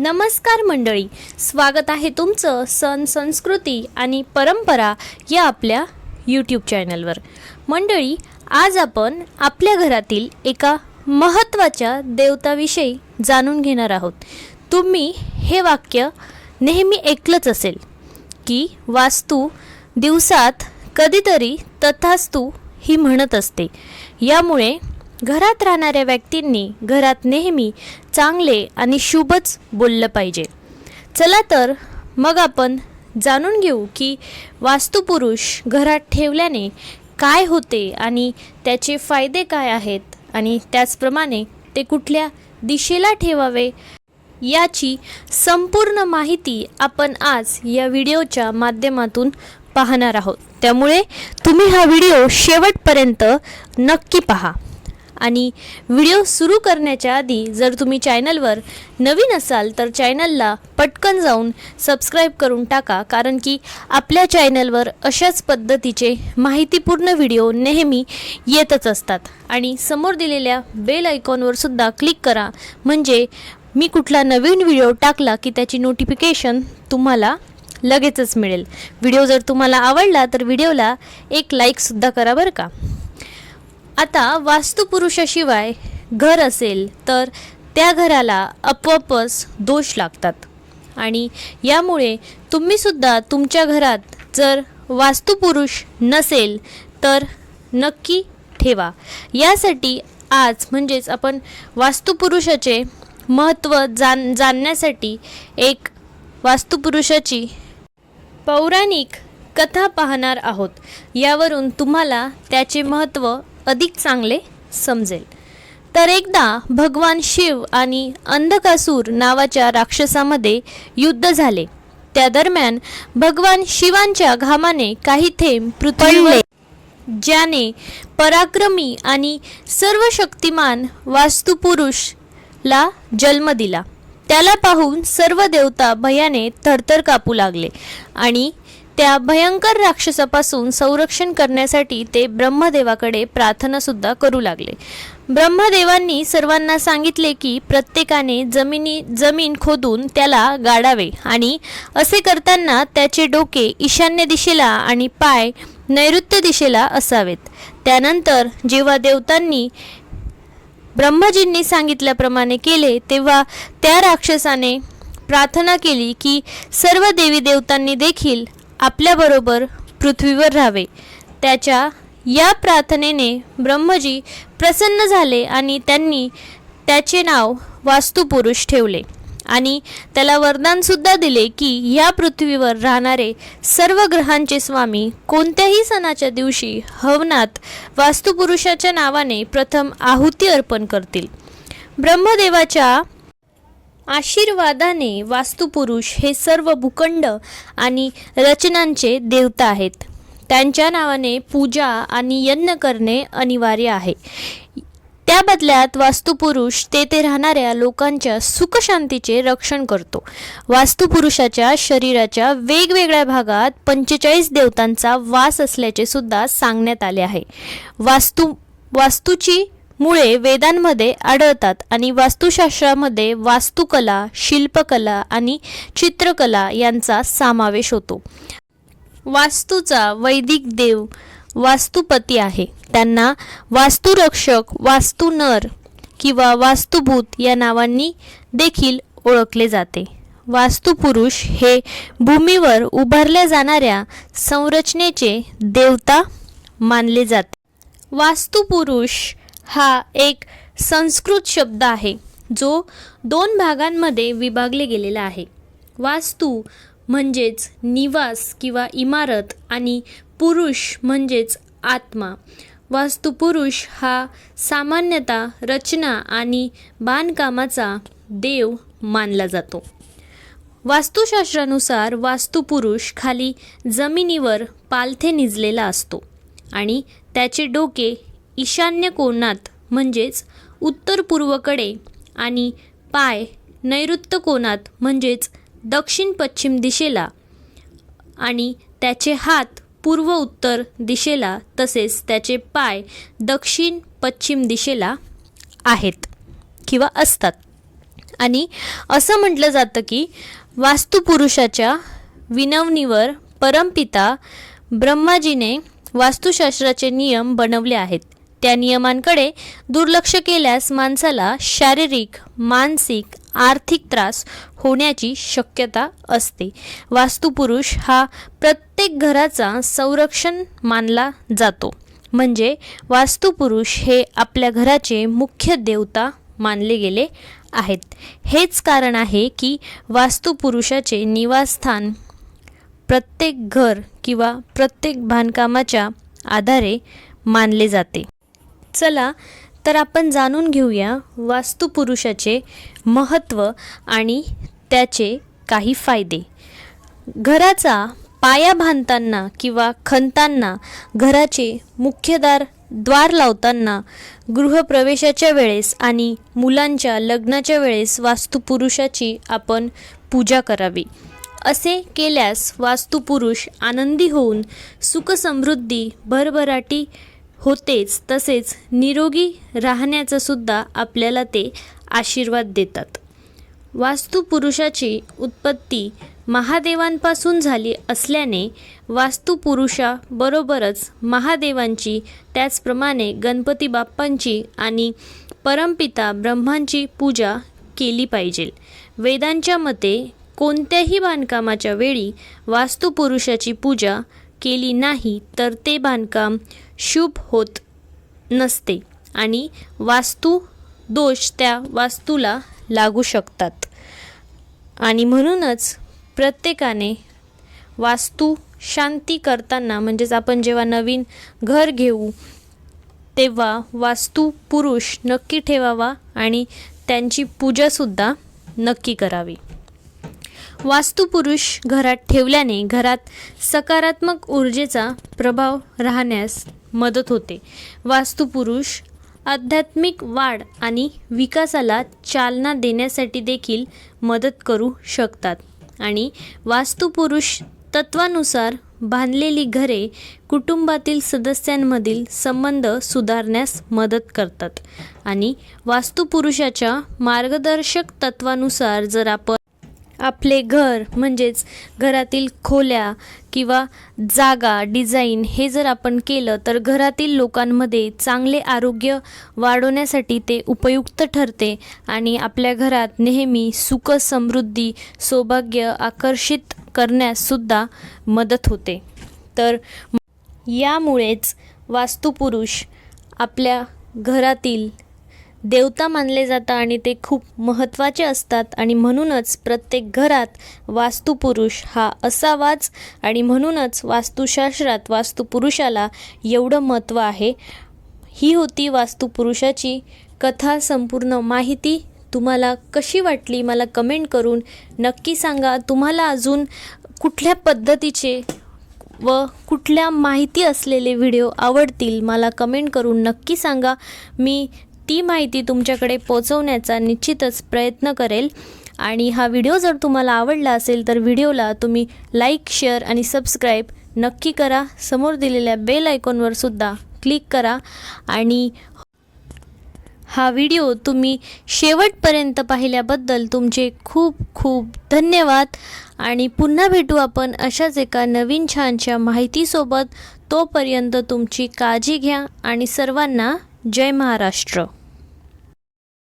नमस्कार मंडळी. स्वागत आहे तुमचं सण संस्कृती आणि परंपरा या आपल्या यूट्यूब चॅनलवर मंडळी आज आपण आपल्या घरातील एका महत्त्वाच्या देवताविषयी जाणून घेणार आहोत. तुम्ही हे वाक्य नेहमी ऐकलंच असेल की वास्तू दिवसात कधीतरी तथास्तू ही म्हणत असते. यामुळे घरात राहणाऱ्या व्यक्तींनी घरात नेहमी चांगले आणि शुभच बोललं पाहिजे. चला तर मग आपण जाणून घेऊ की वास्तुपुरुष घरात ठेवल्याने काय होते आणि त्याचे फायदे काय आहेत आणि त्याचप्रमाणे ते कुठल्या दिशेला ठेवावे याची संपूर्ण माहिती आपण आज या व्हिडिओच्या माध्यमातून पाहणार आहोत. त्यामुळे तुम्ही हा व्हिडिओ शेवटपर्यंत नक्की पहा. आणि व्हिडिओ सुरू करण्याच्या आधी जर तुम्ही चॅनलवर नवीन असाल तर चॅनलला पटकन जाऊन सबस्क्राईब करून टाका कारण की आपल्या चॅनलवर अशाच पद्धतीचे माहितीपूर्ण व्हिडिओ नेहमी येतच असतात. आणि समोर दिलेल्या बेल आयकॉनवर सुद्धा क्लिक करा म्हणजे मी कुठला नवीन व्हिडिओ टाकला की त्याची नोटिफिकेशन तुम्हाला लगेचच मिळेल. व्हिडिओ जर तुम्हाला आवडला तर व्हिडिओला एक लाईकसुद्धा करा बरं का? आता वास्तुपुरुषाशिवाय घर असेल तर त्या घराला आपोआपच दोष लागतात. आणि यामुळे तुम्हीसुद्धा तुमच्या घरात जर वास्तुपुरुष नसेल तर नक्की ठेवा. यासाठी आज म्हणजेच आपण वास्तुपुरुषाचे महत्त्व जाण जाणण्यासाठी एक वास्तुपुरुषाची पौराणिक कथा पाहणार आहोत. यावरून तुम्हाला त्याचे महत्त्व अधिक चांगले समजेल. तर एकदा भगवान शिव आणि अंधकासूर नावाच्या राक्षसामध्ये युद्ध झाले. त्या दरम्यान भगवान शिवांच्या घामाने काही थेंब पृथ्वीवर ज्याने पराक्रमी आणि सर्व शक्तिमान वास्तुपुरुषला जन्म दिला. त्याला पाहून सर्व देवता भयाने थरथर कापू लागले आणि त्या भयंकर राक्षसापासून संरक्षण करण्यासाठी ते ब्रह्मदेवाकडे प्रार्थनासुद्धा करू लागले. ब्रह्मदेवांनी सर्वांना सांगितले की प्रत्येकाने जमिनी जमीन खोदून त्याला गाडावे आणि असे करताना त्याचे डोके ईशान्य दिशेला आणि पाय नैऋत्य दिशेला असावेत. त्यानंतर जेव्हा देवतांनी ब्रह्मजींनी सांगितल्याप्रमाणे केले तेव्हा त्या राक्षसाने प्रार्थना केली की सर्व देवी देवतांनी देखील आपल्याबरोबर पृथ्वीवर राहावे. त्याच्या या प्रार्थनेने ब्रह्मजी प्रसन्न झाले आणि त्यांनी त्याचे नाव वास्तुपुरुष ठेवले आणि त्याला वरदानसुद्धा दिले की या पृथ्वीवर राहणारे सर्व ग्रहांचे स्वामी कोणत्याही सणाच्या दिवशी हवनात वास्तुपुरुषाच्या नावाने प्रथम आहुती अर्पण करतील. ब्रह्मदेवाच्या आशीर्वादाने वास्तुपुरुष हे सर्व भूखंड आणि रचनांचे देवता आहेत. त्यांच्या नावाने पूजा आणि यज्ञ करणे अनिवार्य आहे. त्या बदल्यात वास्तुपुरुष तेथे राहणाऱ्या लोकांच्या सुखशांतीचे रक्षण करतो. वास्तुपुरुषाच्या शरीराच्या वेगवेगळ्या भागात पंचेचाळीस देवतांचा वास असल्याचे सुद्धा सांगण्यात आले आहे. वास्तू वास्तूची मुळे वेदांमध्ये आढळतात आणि वास्तुशास्त्रामध्ये वास्तुकला शिल्पकला आणि चित्रकला यांचा समावेश होतो. वास्तूचा वैदिक देव वास्तुपती आहे. त्यांना वास्तुरक्षक वास्तुनर किंवा वास्तुभूत या नावांनी देखील ओळखले जाते. वास्तुपुरुष हे भूमीवर उभारल्या जाणाऱ्या संरचनेचे देवता मानले जाते. वास्तुपुरुष हा एक संस्कृत शब्द आहे जो दोन भागांमध्ये विभागले गेलेला आहे. वास्तू म्हणजेच निवास किंवा इमारत आणि पुरुष म्हणजेच आत्मा. वास्तुपुरुष हा सामान्यतः रचना आणि बांधकामाचा देव मानला जातो. वास्तुशास्त्रानुसार वास्तुपुरुष खाली जमिनीवर पालथे निजलेला असतो आणि त्याचे डोके ईशान्य कोणात म्हणजेच उत्तर पूर्वकडे आणि पाय नैऋत्य कोणात म्हणजेच दक्षिण पश्चिम दिशेला आणि त्याचे हात पूर्व उत्तर दिशेला तसेच त्याचे पाय दक्षिण पश्चिम दिशेला आहेत किंवा असतात. आणि असं म्हटलं जातं की वास्तुपुरुषाच्या विनवणीवर परमपिता ब्रह्माजीने वास्तुशास्त्राचे नियम बनवले आहेत. त्या नियमांकडे दुर्लक्ष केल्यास माणसाला शारीरिक मानसिक आर्थिक त्रास होण्याची शक्यता असते. वास्तुपुरुष हा प्रत्येक घराचा संरक्षण मानला जातो. म्हणजे वास्तुपुरुष हे आपल्या घराचे मुख्य देवता मानले गेले आहेत. हेच कारण आहे की वास्तुपुरुषाचे निवासस्थान प्रत्येक घर किंवा प्रत्येक बांधकामाच्या आधारे मानले जाते. चला तर आपण जाणून घेऊया वास्तुपुरुषाचे महत्त्व आणि त्याचे काही फायदे. घराचा पाया बांधताना किंवा खणताना घराचे मुख्यदार द्वार लावताना गृहप्रवेशाच्या वेळेस आणि मुलांच्या लग्नाच्या वेळेस वास्तुपुरुषाची आपण पूजा करावी. असे केल्यास वास्तुपुरुष आनंदी होऊन सुखसमृद्धी भरभराटी होतेच तसेच निरोगी राहण्याचा सुद्धा आपल्याला ते आशीर्वाद देतात. वास्तुपुरुषाची उत्पत्ती महादेवांपासून झाली असल्याने वास्तुपुरुषाबरोबरच महादेवांची त्याचप्रमाणे गणपती बाप्पांची आणि परमपिता ब्रह्मांची पूजा केली पाहिजे. वेदांच्या मते कोणत्याही बांधकामाच्या वेळी वास्तुपुरुषाची पूजा केली नाही तर ते बांधकाम शुभ होत नसते आणि वास्तू दोष त्या वास्तूला लागू शकतात. आणि म्हणूनच प्रत्येकाने वास्तू शांती करताना म्हणजेच आपण जेव्हा नवीन घर घेऊ तेव्हा वास्तू पुरुष नक्की ठेवावा आणि त्यांची पूजासुद्धा नक्की करावी. वास्तुपुरुष घरात ठेवल्याने घरात सकारात्मक ऊर्जेचा प्रभाव राहण्यास मदत होते. वास्तुपुरुष आध्यात्मिक वाढ आणि विकासाला चालना देण्यासाठी देखील मदत करू शकतात. आणि वास्तुपुरुष तत्वानुसार बांधलेली घरे कुटुंबातील सदस्यांमधील संबंध सुधारण्यास मदत करतात. आणि वास्तुपुरुषाच्या मार्गदर्शक तत्वानुसार जर आपण आपले घर म्हणजेच घरातील खोल्या किंवा जागा डिझाईन हे जर आपण केलं तर घरातील लोकांमध्ये चांगले आरोग्य वाढवण्यासाठी ते उपयुक्त ठरते आणि आपल्या घरात नेहमी सुख समृद्धी सौभाग्य आकर्षित करण्याससुद्धा मदत होते. तर यामुळेच वास्तुपुरुष आपल्या घरातील देवता मानले जातात आणि ते खूप महत्त्वाचे असतात. आणि म्हणूनच प्रत्येक घरात वास्तुपुरुष हा असावाच. आणि म्हणूनच वास्तुशास्त्रात वास्तुपुरुषाला एवढं महत्त्व आहे. ही होती वास्तुपुरुषाची कथा. संपूर्ण माहिती तुम्हाला कशी वाटली मला कमेंट करून नक्की सांगा. तुम्हाला अजून कुठल्या पद्धतीचे व कुठल्या माहिती असलेले व्हिडिओ आवडतील मला कमेंट करून नक्की सांगा. मी ती माहिती तुमच्याकडे पोचवण्याचा निश्चितच प्रयत्न करेल. आणि हा व्हिडिओ जर तुम्हाला आवडला असेल तर व्हिडिओला तुम्ही लाईक शेअर आणि सबस्क्राईब नक्की करा. समोर दिलेल्या बेल आयकॉनवर सुद्धा क्लिक करा. आणि हा व्हिडिओ तुम्ही शेवटपर्यंत पाहिल्याबद्दल तुमचे खूप खूप धन्यवाद. आणि पुन्हा भेटू आपण अशाच एका नवीन छानशा माहितीसोबत. तोपर्यंत तुमची काळजी घ्या. आणि सर्वांना जय महाराष्ट्र.